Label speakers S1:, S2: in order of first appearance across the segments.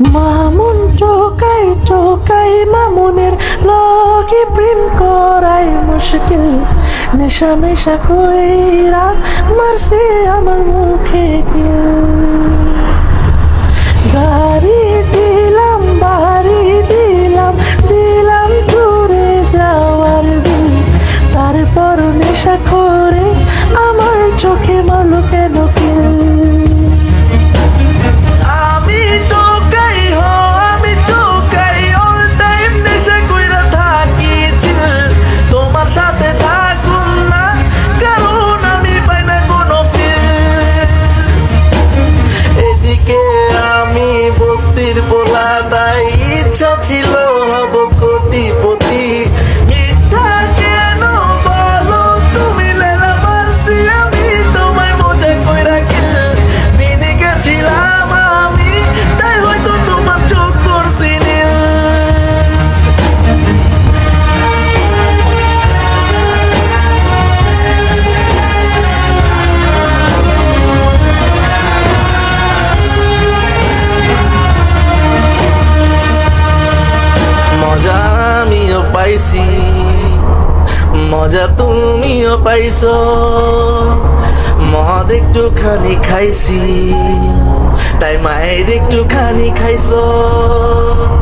S1: মামুন টোকাই টোকাই মামুনের লগে প্রেম করাই মুশকিল। নেশা মেশা কইরা মারছে আমার মুখে কিল। গাড়ি দিলাম, বাড়ি দিলাম দিলাম টুরে যাওয়ার দিন। তারপর নেশা করে আমার চোখে মারলো কেন কিল ইচ্ছা ছিল পাইছি। মজা তুমিও পাইছ। মদ একটু খানি খাইছি। তাই মায়ের একটু খানি সময়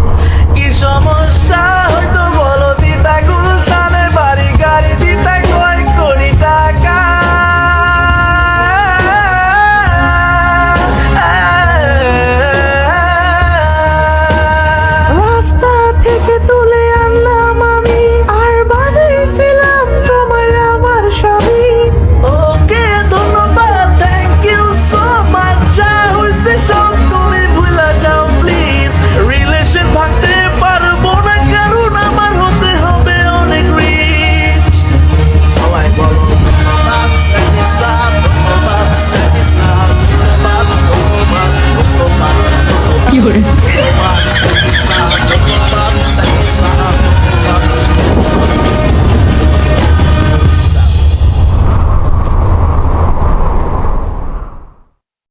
S1: Sure.